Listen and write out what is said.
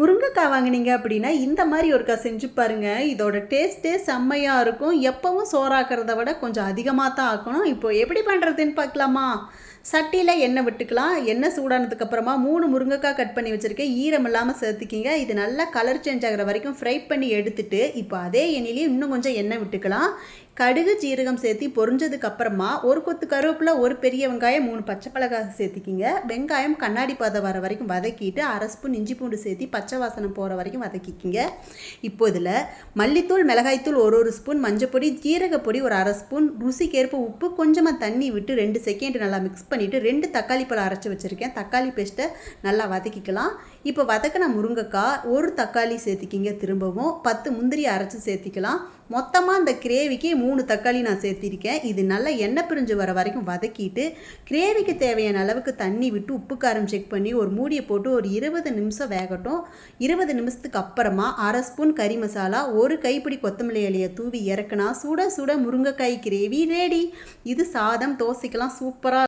முருங்கைக்காய் வாங்குனீங்க அப்படின்னா இந்த மாதிரி ஒருக்கா செஞ்சு பாருங்கள் இதோட டேஸ்ட்டே செம்மையாக இருக்கும். எப்பவும் சோறாக்கிறத விட கொஞ்சம் அதிகமாக தான் ஆக்கணும். இப்போ எப்படி பண்ணுறதுன்னு பார்க்கலாமா? சட்டியில் எண்ணெய் விட்டுக்கலாம். எண்ணெய் சூடானதுக்கு அப்புறமா மூணு முருங்கைக்காய் கட் பண்ணி வச்சுருக்கேன். ஈரம் இல்லாமல் சேர்த்துக்கிங்க இது நல்லா கலர் சேஞ்ச் ஆகிற வரைக்கும் ஃப்ரை பண்ணி எடுத்துட்டு இப்போ அதே எண்ணெயிலேயே இன்னும் கொஞ்சம் எண்ணெய் விட்டுக்கலாம். கடுகு ஜீரகம் சேர்த்து பொறிஞ்சதுக்கு அப்புறமா ஒரு கொத்து கருவேப்பில் ஒரு பெரிய வெங்காயம் மூணு பச்சை மிளகாய் சேர்த்திக்கிங்க. வெங்காயம் கண்ணாடி பாதை வர வரைக்கும் வதக்கிட்டு அரை ஸ்பூன் இஞ்சி பூண்டு சேர்த்து பச்சை வாசனை போகிற வரைக்கும் வதக்கிக்கிங்க. இப்போ இதில் மல்லித்தூள் மிளகாய்த்தூள் ஒரு ஒரு ஸ்பூன் மஞ்சப்பொடி ஜீரகப்பொடி ஒரு அரை ஸ்பூன் ருசிக்கேற்ப உப்பு கொஞ்சமாக தண்ணி விட்டு ரெண்டு செகண்ட் நல்லா மிக்ஸ் பண்ணிவிட்டு ரெண்டு தக்காளி பழம் அரைச்சி வச்சுருக்கேன். தக்காளி பேஸ்ட்டை நல்லா வதக்கிக்கலாம். இப்போ வதக்கின முருங்கைக்காய் ஒரு தக்காளி சேர்த்திக்கிங்க திரும்பவும். பத்து முந்திரி அரைச்சி சேர்த்திக்கலாம். மொத்தமாக இந்த கிரேவிக்கு மூணு தக்காளி நான் சேர்த்திருக்கேன். இது நல்லா எண்ணெய் பிரிஞ்சு வர வரைக்கும் வதக்கிட்டு கிரேவிக்கு தேவையான அளவுக்கு தண்ணி விட்டு உப்பு காரம் செக் பண்ணி ஒரு மூடியை போட்டு ஒரு இருபது நிமிஷம் வேகட்டும். இருபது நிமிஷத்துக்கு அப்புறமா அரை ஸ்பூன் கறி மசாலா ஒரு கைப்பிடி கொத்தமல்லி இலையை தூவி இறக்குனா சுட சுட முருங்கைக்காய் கிரேவி ரெடி இது சாதம் தோசைக்கெல்லாம் சூப்பராக